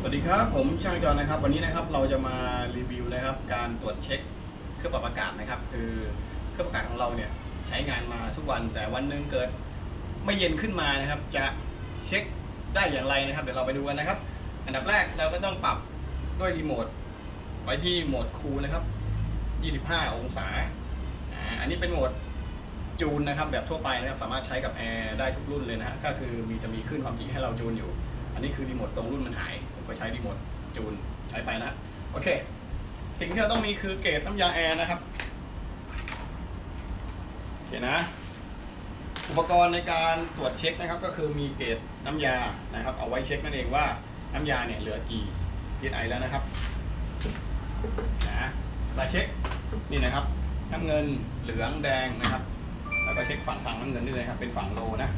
สวัสดีครับ ผมช่างจอนะครับ วันนี้นะครับเราจะมารีวิวนะครับ การตรวจเช็คเครื่องปรับอากาศนะครับ คือเครื่องปรับอากาศของเราเนี่ยใช้งานมาทุกวันแต่วันหนึงเกิดไม่เย็นขึ้นมานะครับ จะเช็คได้อย่างไรนะครับ เดี๋ยวเราไปดูกันนะครับ อันดับแรกเราก็ต้องปรับด้วยรีโมทไว้ที่โหมดคูลนะครับ 25 องศาอ่าอันนี้เป็นโหมดจูนนะครับ แบบทั่วไปนะครับ สามารถใช้กับแอร์ได้ทุกรุ่นเลยนะฮะก็คือมีจะมีขึ้นความถี่ให้เราจูนอยู่ อันนี้คือรีโมทตรงรุ่นมันหาย ผมก็ใช้รีโมทจูนใช้ไปนะโอเค สิ่งที่เราต้องมีคือเกรดน้ำยาแอร์นะครับโอเคนะ อุปกรณ์ในการตรวจเช็คนะครับ ก็คือมีเกรดน้ำยานะครับ เอาไว้เช็คนั่นเองว่าน้ำยาเนี่ยเหลือกี่ psi แล้วนะครับนะเราเช็คนี่นะครับน้ำเงินเหลืองแดงนะครับ แล้วก็เช็คฝั่งฝั่งน้ำเงินนี่เลยครับ เป็นฝั่งโลนะ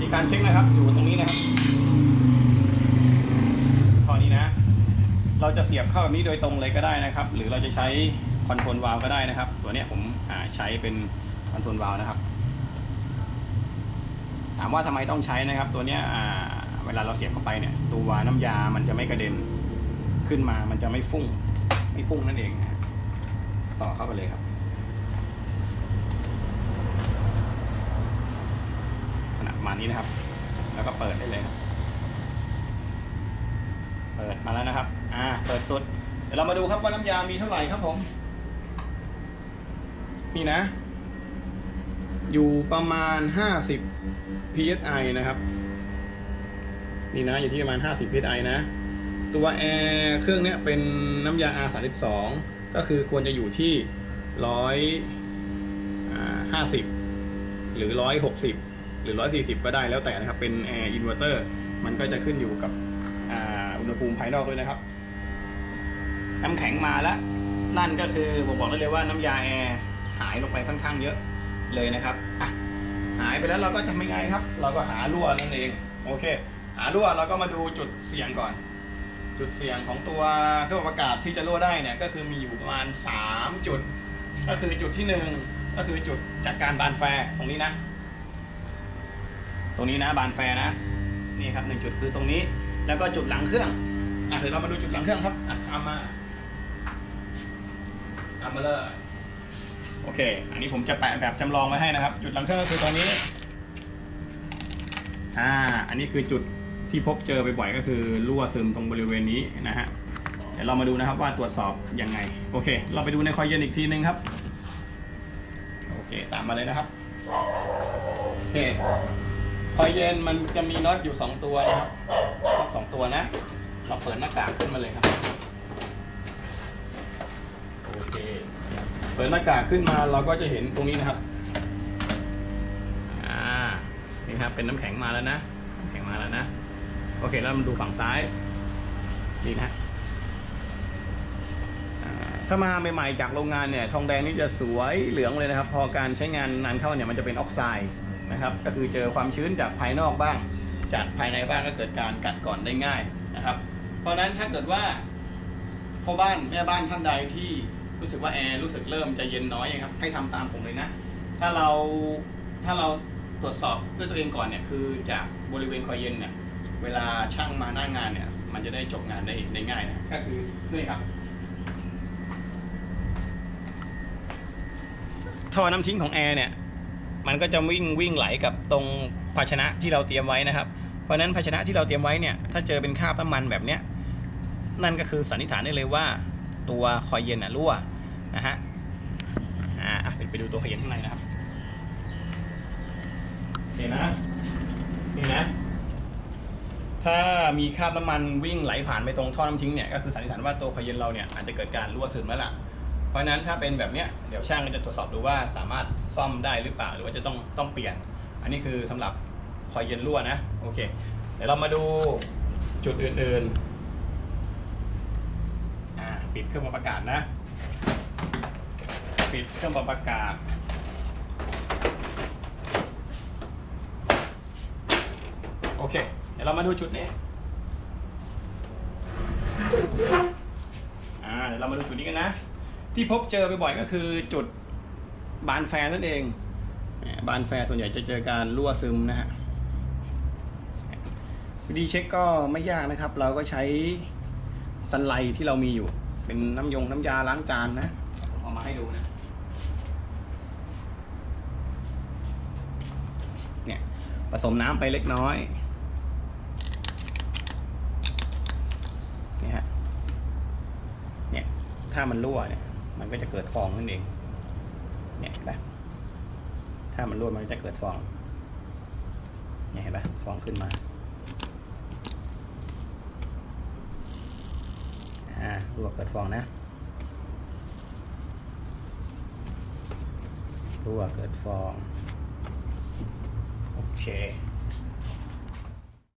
มีการเช็คนะครับอยู่ตรงนี้นะครับข้อนี้นะ เราจะเสียบเข้าแบบนี้โดยตรงเลยก็ได้นะครับ หรือเราจะใช้คอนโทรลวาล์วก็ได้นะครับ ตัวนี้ผมใช้เป็นคอนโทรลวาล์วนะครับ ถามว่าทำไมต้องใช้นะครับ ตัวนี้เวลาเราเสียบเข้าไปเนี่ยตัวน้ำยามันจะไม่กระเด็นขึ้นมามันจะไม่ฟุ้งไม่พุ่งนั่นเองนะต่อเข้าไปเลยครับขนาดมานี้นะครับ แล้วก็เปิดได้เลยครับ ปิดมาแล้วนะครับ อ่า เปิดสุด เดี๋ยวเรามาดูครับว่าน้ำยามีเท่าไหร่ครับผม นี่นะ อยู่ประมาณ 50 psi นะครับ นี่นะอยู่ที่ประมาณ 50 psi นะ ตัวแอร์เครื่องเนี้ยเป็นน้ำยา R32 ก็คือควรจะอยู่ที่ 150 หรือ 160 หรือ 140 ก็ได้แล้วแต่นะครับ เป็นแอร์อินเวอร์เตอร์ มันก็จะขึ้นอยู่กับอ่า อุณหภูมิภายนอกด้วยนะครับ น้ำแข็งมาแล้ว นั่นก็คือผมบอกได้เลยว่าน้ำยาแอร์หายลงไปค่อนข้างเยอะเลยนะครับอะหายไปแล้วเราก็ทำยังไงครับ เราก็หารั่วนั่นเอง โอเค หารั่วเราก็มาดูจุดเสี่ยงก่อน จุดเสี่ยงของตัวเครื่องปรับอากาศที่จะรั่วได้เนี่ยก็คือมีอยู่ประมาณ 3 จุด ก็คือจุดที่หนึ่งก็คือจุดจากการบานแฟร์ตรงนี้นะ ตรงนี้นะบานแฟร์นะ นี่ครับหนึ่งจุดคือตรงนี้ แล้วก็จุดหลังเครื่องอะเดี๋ยวเรามาดูจุดหลังเครื่องครับอะตามมาตามมาเลยโอเค อันนี้ผมจะแปะแบบจำลองไว้ให้นะครับ จุดหลังเครื่องก็คือตรงนี้ อ่า อันนี้คือจุดที่พบเจอบ่อยๆก็คือรั่วซึมตรงบริเวณนี้นะฮะ เดี๋ยวเรามาดูนะครับว่าตรวจสอบยังไง โอเค เราไปดูในคอยเย็นอีกทีนึงครับ โอเค ตามมาเลยนะครับ โอเค คอยเย็นมันจะมีน็อตอยู่ 2 ตัวนะครับน็อตสองตัวนะ เราเปิดหน้ากากขึ้นมาเลยครับ โอเค เปิดหน้ากากขึ้นมาเราก็จะเห็นตรงนี้นะครับ อ่า นี่ครับเป็นน้ำแข็งมาแล้วนะ แข็งมาแล้วนะ โอเคแล้วมาดูฝั่งซ้าย นี่นะถ้ามาใหม่ๆจากโรงงานเนี่ย ทองแดงนี่จะสวยเหลืองเลยนะครับ พอการใช้งานนานเข้าเนี่ยมันจะเป็นออกไซด์ นะครับ ก็คือเจอความชื้นจากภายนอกบ้าง จากภายในบ้างก็เกิดการกัดก่อนได้ง่ายนะครับ เพราะฉะนั้นถ้าเกิดว่าพ่อบ้านแม่บ้านท่านใดที่รู้สึกว่าแอร์รู้สึกเริ่มจะเย็นน้อยครับให้ทำตามผมเลยนะ ถ้าเราถ้าเราตรวจสอบด้วยตัวเองก่อนเนี่ยคือจากบริเวณคอยเย็นเนี่ยเวลาช่างมาหน้างงานเนี่ย มันจะได้จบงานได้ได้ง่ายนะก็คือนี่ครับท่อน้ำทิ้งของแอร์เนี่ย มันก็จะวิ่งวิ่งไหลกับตรงภาชนะที่เราเตรียมไว้นะครับ เพราะนั้นภาชนะที่เราเตรียมไว้เนี่ยถ้าเจอเป็นคราบน้ำมันแบบเนี้ยนั่นก็คือสันนิษฐานได้เลยว่า ตัวคอยเย็นน่ะรั่วนะฮะอ่าอะเดี๋ยวไปดูตัวคอยเย็นข้างในนะครับโอเคนะนี่นะ ถ้ามีคราบน้ำมันวิ่งไหลผ่านไปตรงท่อน้ำทิ้งเนี่ยก็คือสันนิษฐานว่าตัวคอยเย็นเราเนี่ยอาจจะเกิดการรั่วซึมแล้วล่ะ เพราะฉะนั้นถ้าเป็นแบบเนี้ยเดี๋ยวช่างก็จะตรวจสอบดูว่าสามารถซ่อมได้หรือเปล่าหรือว่าจะต้องต้องเปลี่ยน อันนี้คือสำหรับคอยเย็นรั่วนะโอเค เดี๋ยวเรามาดูจุดอื่นๆอ่าปิดเครื่องปรับอากาศนะ ปิดเครื่องปรับอากาศโอเค เดี๋ยวเรามาดูจุดนี้อ่าเดี๋ยวเรามาดูจุดนี้กันนะ ที่พบเจอบ่อยๆก็คือจุดบานแฟร์นั่นเองบานแฟร์ส่วนใหญ่จะเจอการรั่วซึมนะฮะวิธีเช็คก็ไม่ยากนะครับ เราก็ใช้สันไลที่เรามีอยู่ เป็นน้ำยงน้ำยาล้างจานนะเอามาให้ดูนะเนี่ยผสมน้ำไปเล็กน้อยเนี่ยฮะเนี่ยถ้ามันรั่วเนี่ย มันก็จะเกิดฟองนั่นเอง เนี่ยเห็นปะถ้ามันรั่วมันก็จะเกิดฟอง เนี่ยเห็นปะฟองขึ้นมา อ่ารั่วเกิดฟองนะรั่วเกิดฟอง โอเค